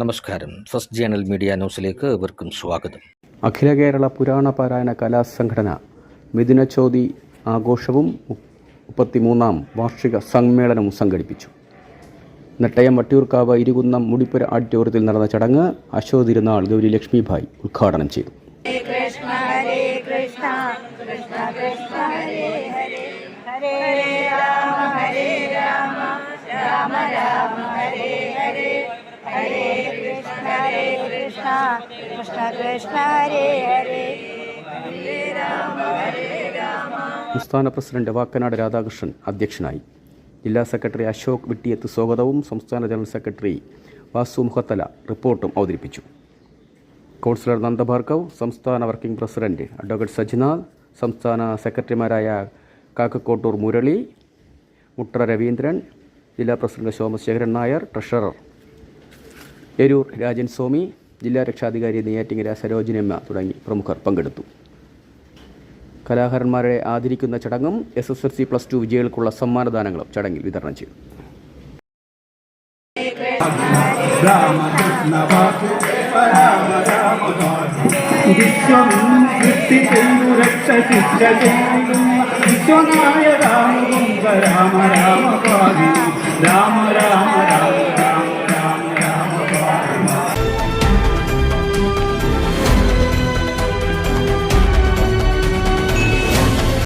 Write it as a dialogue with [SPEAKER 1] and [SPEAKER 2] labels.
[SPEAKER 1] നമസ്കാരം. First journal media ന്യൂസിലേക്ക് ഏവർക്കും സ്വാഗതം.
[SPEAKER 2] അഖില കേരള പുരാണ പാരായണ കലാസംഘടന മിഥുനചോതി ആഘോഷവും മുപ്പത്തിമൂന്നാം വാർഷിക സമ്മേളനവും സംഘടിപ്പിച്ചു. നെട്ടയം വട്ടിയൂർക്കാവ് ഇരുകുന്നം മുടിപ്പുര ആഡിറ്റോറിയത്തിൽ നടന്ന ചടങ്ങ് അശോക് തിരുനാൾ ഗൗരി ലക്ഷ്മിഭായ് ഉദ്ഘാടനം ചെയ്തു.
[SPEAKER 3] കൃഷ്ണ കൃഷ്ണ കൃഷ്ണ ഹരേ ഹരേ ഹരേ രാമ
[SPEAKER 2] സംസ്ഥാന പ്രസിഡന്റ് വാക്കനാട് രാധാകൃഷ്ണൻ അധ്യക്ഷനായി. ജില്ലാ സെക്രട്ടറി അശോക് വിട്ടിയത്ത് സ്വാഗതവും സംസ്ഥാന ജനറൽ സെക്രട്ടറി വാസു മുഖത്തല റിപ്പോർട്ടും അവതരിപ്പിച്ചു. കൗൺസിലർ നന്ദഭാർഗവ് സംസ്ഥാന വർക്കിംഗ് പ്രസിഡന്റ് അഡ്വക്കേറ്റ് സജിനാഥ് സംസ്ഥാന സെക്രട്ടറിമാരായ കാക്കക്കോട്ടൂർ മുരളി മുട്ട്ര രവീന്ദ്രൻ ജില്ലാ പ്രസിഡന്റ് സോമശേഖരൻ നായർ ട്രഷറർ എരൂർ രാജൻ സ്വാമി ജില്ലാ രക്ഷാധികാരി നെയ്യാറ്റിങ്ങര സരോജിനമ്മ തുടങ്ങി പ്രമുഖർ പങ്കെടുത്തു. കലാകാരന്മാരെ ആദരിക്കുന്ന ചടങ്ങും S S L C plus two വിജയികൾക്കുള്ള സമ്മാനദാനങ്ങളും ചടങ്ങിൽ വിതരണം ചെയ്തു.
[SPEAKER 4] രാമ രാമ രാമ